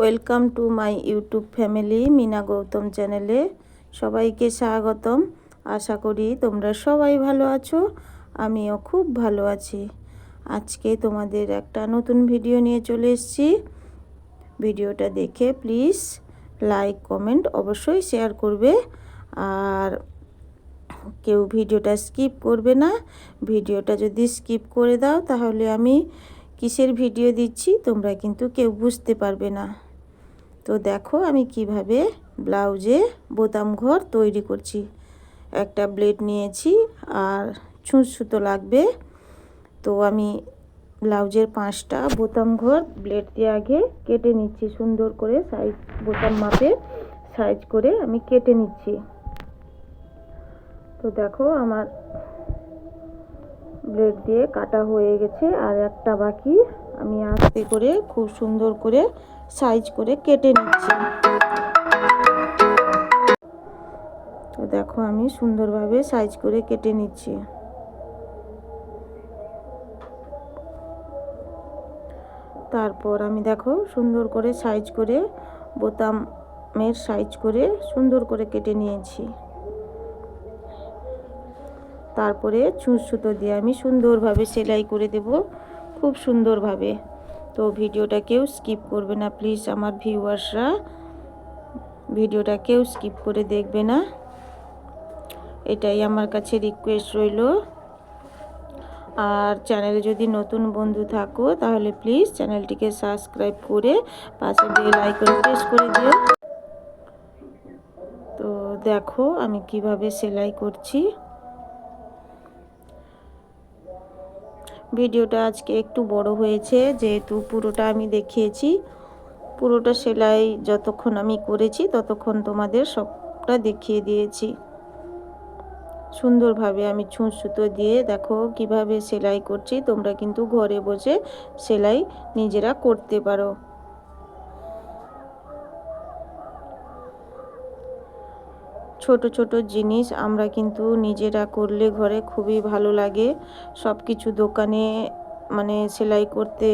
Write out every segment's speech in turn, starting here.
Welcome to my YouTube family Mina Gautam চ্যানেলে সবাইকে স্বাগতম। আশা করি তোমরা সবাই ভালো আছো, আমিও খুব ভালো আছি। আজকে তোমাদের একটা নতুন ভিডিও নিয়ে চলে এসেছি। ভিডিওটা দেখে প্লিজ লাইক, কমেন্ট অবশ্যই শেয়ার করবে। আর কেউ ভিডিওটা স্কিপ করবে না, ভিডিওটা যদি স্কিপ করে দাও তাহলে আমি কিসের ভিডিও দিচ্ছি তোমরা কিন্তু কেউ বুঝতে পারবে না। তো দেখো আমি কীভাবে ব্লাউজে বোতাম ঘর তৈরি করছি। একটা ব্লেড নিয়েছি আর ছুঁচ সুতো লাগবে। তো আমি ব্লাউজের পাঁচটা বোতাম ঘর ব্লেড দিয়ে আগে কেটে নিচ্ছি সুন্দর করে সাইজ বোতাম মাপে সাইজ করে আমি কেটে নিচ্ছি। তো দেখো আমার ব্লেড দিয়ে কাটা হয়ে গেছে আর একটা বাকি আমি আস্তে করে, খুব সুন্দর করে সাইজ করে কেটে নিচ্ছি। তো দেখো, আমি সুন্দরভাবে সাইজ করে কেটে নিচ্ছি। তারপর আমি দেখো, সুন্দর করে সাইজ করে, বোতামের সাইজ করে সুন্দর করে কেটে নিয়েছি। তারপরে ছুঁচ সুতো দিয়ে আমি সুন্দরভাবে সেলাই করে দেব। খুব সুন্দরভাবে। তো ভিডিওটা কেউ স্কিপ করবে না প্লিজ আমার ভিউয়ার্সরা ভিডিওটা কেউ স্কিপ করে দেখবে না। এটাই আমার কাছে রিকোয়েস্ট রইল। আর চ্যানেলে যদি নতুন বন্ধু থাকো, তাহলে প্লিজ চ্যানেলটিকে সাবস্ক্রাইব করে পাশে বেল আইকন প্রেস করে দিও। তো দেখো আমি কীভাবে সেলাই করছি। ভিডিওটা আজকে একটু বড় হয়েছে, যেহেতু পুরোটা আমি দেখিয়েছি। পুরোটা সেলাই যতক্ষণ আমি করেছি, ততক্ষণ তোমাদের সবটা দেখিয়ে দিয়েছি। সুন্দরভাবে আমি ছুঁচ সুতো দিয়ে দেখো কীভাবে সেলাই করছি, তোমরা কিন্তু ঘরে বসে সেলাই নিজেরা করতে পারো। ছোট ছোট জিনিস আমরা কিন্তু নিজেরা করলে ঘরে খুবই ভালো লাগে। সব কিছু দোকানে মানে সেলাই করতে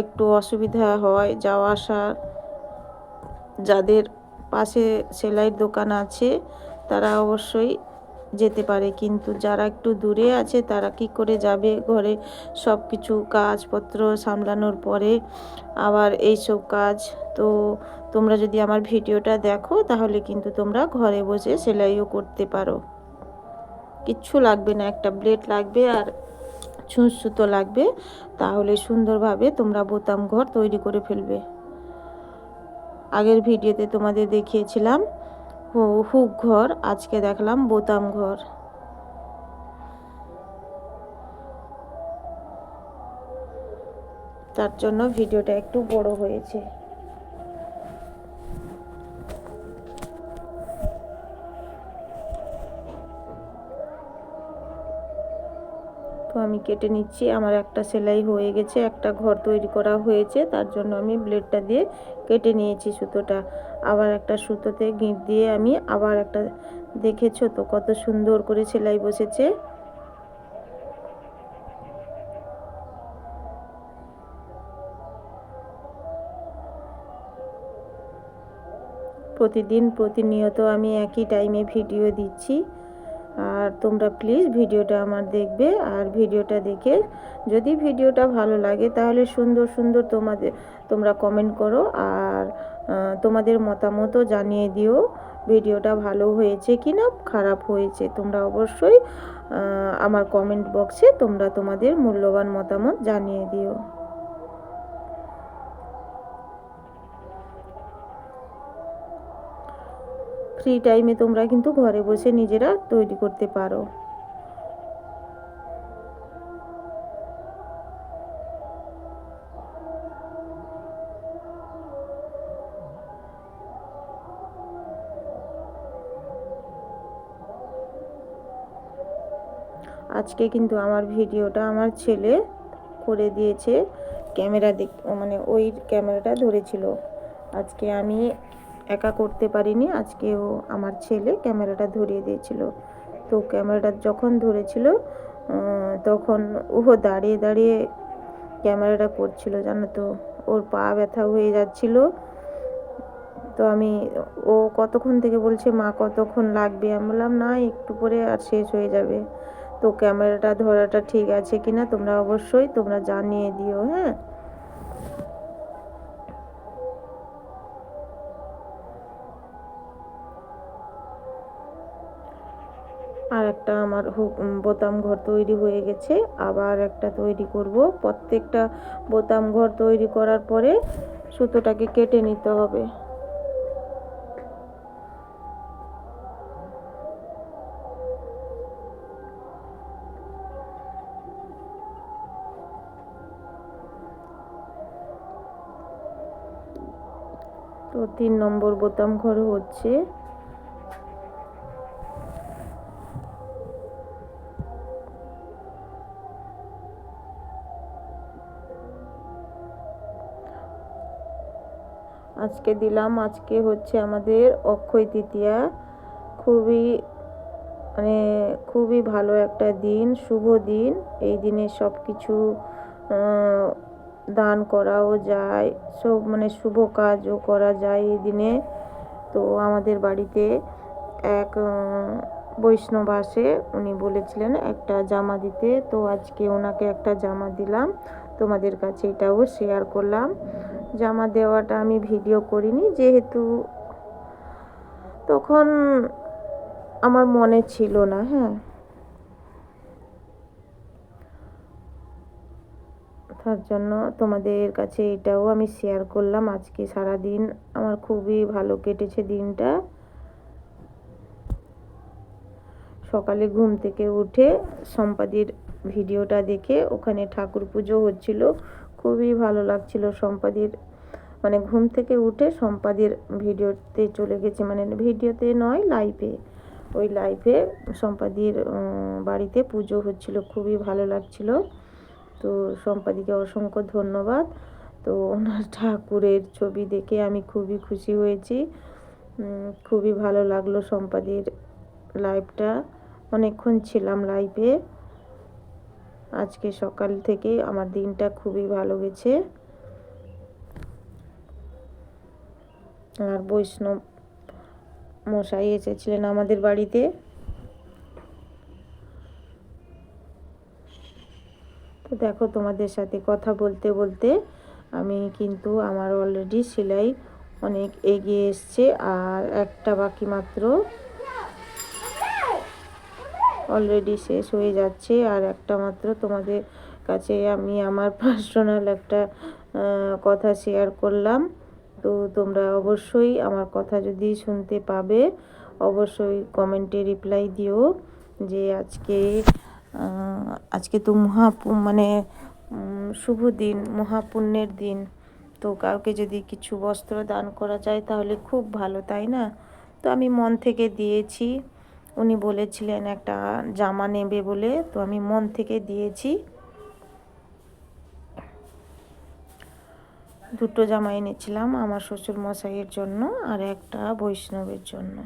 একটু অসুবিধা হয়, যাওয়া আসা যাদের পাশে সেলাইয়ের দোকান আছে, তারা অবশ্যই যেতে পারে। কিন্তু যারা একটু দূরে আছে, তারা কি করে যাবে ঘরে? সব কিছু কাজপত্র সামলানোর পরে আবার এই সব কাজ। তো তোমরা যদি আমার ভিডিওটা দেখো, তাহলে কিন্তু তোমরা ঘরে বসে সেলাইও করতে পারো। কিচ্ছু লাগবে না, একটা ব্লেড লাগবে আর ছুঁচ সুতো লাগবে। তাহলে সুন্দরভাবে তোমরা বোতাম ঘর তৈরি করে ফেলবে। আগের ভিডিওতে তোমাদের দেখিয়েছিলাম হুক ঘর আজকে দেখলাম বোতাম ঘর। তার জন্য ভিডিওটা একটু বড় হয়েছে। তো আমি কেটে নিচ্ছি। আমার একটা সেলাই হয়ে গেছে, একটা ঘর তৈরি করা হয়েছে, তার জন্য আমি ব্লেডটা দিয়ে কেটে নিয়েছি সুতোটা। আবার একটা সুতোতে গিঁট দিয়ে আমি আবার একটা, দেখেছ তো কত সুন্দর করে সেলাই বসেছে? প্রতিদিন প্রতিনিয়ত আমি একই টাইমে ভিডিও দিচ্ছি। আর তোমরা প্লিজ ভিডিওটা আমার দেখবে আর ভিডিওটা দেখে যদি ভিডিওটা ভালো লাগে তাহলে সুন্দর সুন্দর তোমাদের, তোমরা কমেন্ট করো আর তোমাদের মতামতও জানিয়ে দিও ভিডিওটা ভালো হয়েছে কি না খারাপ হয়েছে, তোমরা অবশ্যই আমার কমেন্ট বক্সে তোমরা তোমাদের মূল্যবান মতামত জানিয়ে দিও। ফ্রি টাইমে তোমরা কিন্তু ঘরে বসে নিজেরা তৈরি করতে পারো। আজকে কিন্তু আমার ভিডিওটা আমার ছেলে করে দিয়েছে। ক্যামেরা দেখ মানে ওই ক্যামেরাটা ধরেছিল। আজকে আমি একা করতে পারিনি। আজকে ও আমার ছেলে ক্যামেরাটা ধরিয়ে দিয়েছিল। তো ক্যামেরাটা যখন ধরেছিল তখন ও দাঁড়িয়ে দাঁড়িয়ে ক্যামেরাটা করছিল, জানো তো। ওর পা ব্যথা হয়ে যাচ্ছিল। তো আমি, ও কতক্ষণ থেকে বলছে, মা, কতক্ষণ লাগবে? আমি বললাম, না, একটু পরে আর শেষ হয়ে যাবে। তো ক্যামেরাটা ধরাটা ঠিক আছে কি না তোমরা অবশ্যই তোমরা জানিয়ে দিও হ্যাঁ? আমার বোতাম ঘর তৈরি হয়ে গেছে। আবার একটা তৈরি করব। প্রত্যেকটা বোতাম ঘর তৈরি করার পরে সুতোটাকে কেটে নিতে হবে। তো তিন নম্বর বোতাম ঘর হচ্ছে। আজকে দিলাম, আজকে হচ্ছে আমাদের অক্ষয় তৃতীয়া। খুবই মানে খুবই ভালো একটা দিন, শুভ দিন। এই দিনে সব কিছু দান করাও যায়, সব মানে শুভ কাজও করা যায় এই দিনে। তো আমাদের বাড়িতে এক বৈষ্ণব আসে, উনি বলেছিলেন একটা জামা দিতে। তো আজকে ওনাকে একটা জামা দিলাম। তোমাদের কাছে এটাও শেয়ার করলাম। জামা দেওয়াটা আমি ভিডিও করিনি, যেহেতু তখন আমার মনে ছিল না হ্যাঁ। তার জন্য তোমাদের কাছে এটাও আমি শেয়ার করলাম, আজকে সারা দিন আমার খুবই ভালো কেটেছে দিনটা। সকালে ঘুম থেকে উঠে সম্পাদির ভিডিওটা দেখে ওখানে ঠাকুর পুজো হচ্ছিল খুবই ভালো লাগছিল সম্পাদির মানে ঘুম থেকে উঠে সম্পাদির ভিডিওতে চলে গেছে মানে ভিডিওতে নয় লাইভে ওই লাইভে সম্পাদির বাড়িতে পুজো হচ্ছিল, খুবই ভালো লাগছিল। তো সম্পাদিকে অসংখ্য ধন্যবাদ। তো ওনার ঠাকুরের ছবি দেখে আমি খুবই খুশি হয়েছি। খুবই ভালো লাগল সম্পাদির লাইভটা অনেকক্ষণ ছিলাম লাইভে আজকে সকাল থেকে আমার দিনটা খুবই ভালো গেছে। আর বৈষ্ণব মশাই এসেছিলেন আমাদের বাড়িতে। তো দেখো তোমাদের সাথে কথা বলতে বলতে আমি কিন্তু আমার অলরেডি সেলাই অনেক এগিয়ে এসছে, আর একটা বাকি মাত্র অলরেডি শেষ হয়ে যাচ্ছে। আর একটা মাত্র তোমাদের কাছে আমি আমার পার্সোনাল একটা কথা শেয়ার করলাম। তো তোমরা অবশ্যই আমার কথা যদি শুনতে পাবে, অবশ্যই কমেন্টে রিপ্লাই দিও যে আজকে আজকে তো মহা মানে শুভ দিন, মহাপুণ্যের দিন। তো কাউকে যদি কিছু বস্ত্র দান করা যায় তাহলে খুব ভালো, তাই না? তো আমি মন থেকে দিয়েছি। উনি বলেছিলেন, একটা জামা নেবে বলে তো আমি মন থেকে দিয়েছি। দুটো জামা এনেছিলাম আমার শ্বশুর মশাইয়ের জন্য আর একটা বৈষ্ণবের জন্য।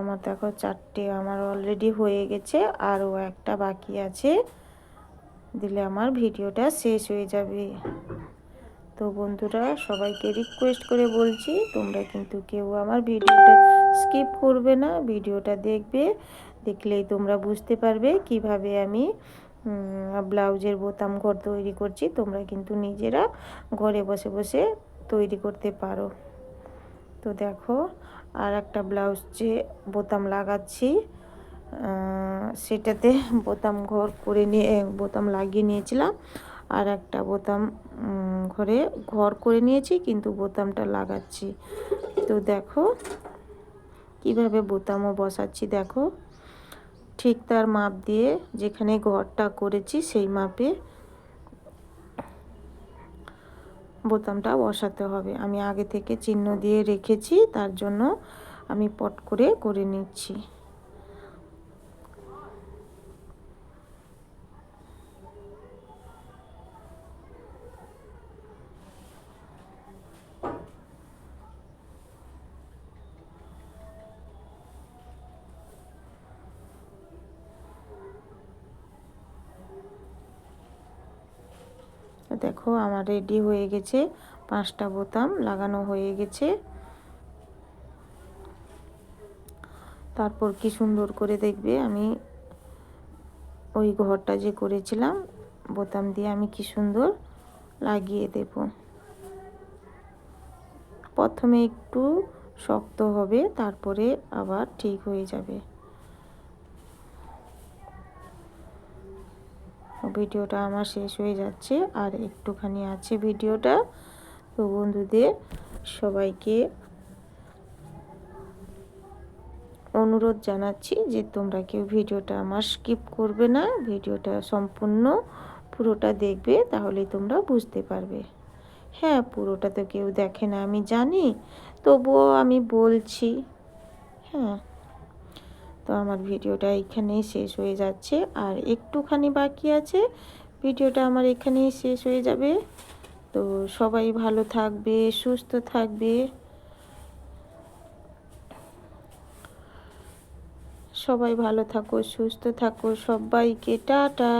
আমার দেখো চারটে আমার অলরেডি হয়ে গেছে, আরও একটা বাকি আছে। দিলে আমার ভিডিওটা শেষ হয়ে যাবে। তো বন্ধুরা, সবাইকে রিকোয়েস্ট করে বলছি, তোমরা কিন্তু কেউ আমার ভিডিওটা স্কিপ করবে না, ভিডিওটা দেখবে, দেখলেই তোমরা বুঝতে পারবে কীভাবে আমি ব্লাউজের বোতাম ঘর তৈরি করছি। তোমরা কিন্তু নিজেরা ঘরে বসে বসে তৈরি করতে পারো। তো দেখো, আর একটা ব্লাউজ যে বোতাম লাগাচ্ছি সেটাতে বোতাম ঘর করে নিয়ে বোতাম লাগিয়ে নিয়েছিলাম। আর একটা বোতাম ঘরে ঘর করে নিয়েছি, কিন্তু বোতামটা লাগাচ্ছি। তো দেখো, কীভাবে বোতামও বসাচ্ছি দেখো। ঠিক তার মাপ দিয়ে যেখানে ঘরটা করেছি, সেই মাপে বোতামটা বসাতে হবে। আমি আগে থেকে চিহ্ন দিয়ে রেখেছি, তার জন্য আমি পট করে করে নিচ্ছি। দেখো, আমার রেডি হয়ে গেছে। পাঁচটা বোতাম লাগানো হয়ে গেছে। তারপর কি সুন্দর করে দেখবে, আমি ওই ঘরটা যে করেছিলাম, বোতাম দিয়ে আমি কি সুন্দর লাগিয়ে দেব। প্রথমে একটু শক্ত হবে, তারপরে আবার ঠিক হয়ে যাবে। ভিডিওটা আমার শেষ হয়ে যাচ্ছে, আর একটুখানি আছে ভিডিওটা। তো বন্ধুদের, সবাইকে অনুরোধ জানাচ্ছি যে তোমরা কেউ ভিডিওটা আমার স্কিপ করবে না, ভিডিওটা সম্পূর্ণ পুরোটা দেখবে, তাহলে তোমরা বুঝতে পারবে। হ্যাঁ পুরোটা তো কেউ দেখে না, আমি জানি, তবুও আমি বলছি। হ্যাঁ। তো আমার ভিডিওটা এখানেই শেষ হয়ে যাচ্ছে। আর একটুখানি বাকি আছে, ভিডিওটা আমার এখানেই শেষ হয়ে যাবে। তো সবাই ভালো থাকবে, সুস্থ থাকবে। সবাই ভালো থাকো, সুস্থ থাকো সবাইকে, টাটা।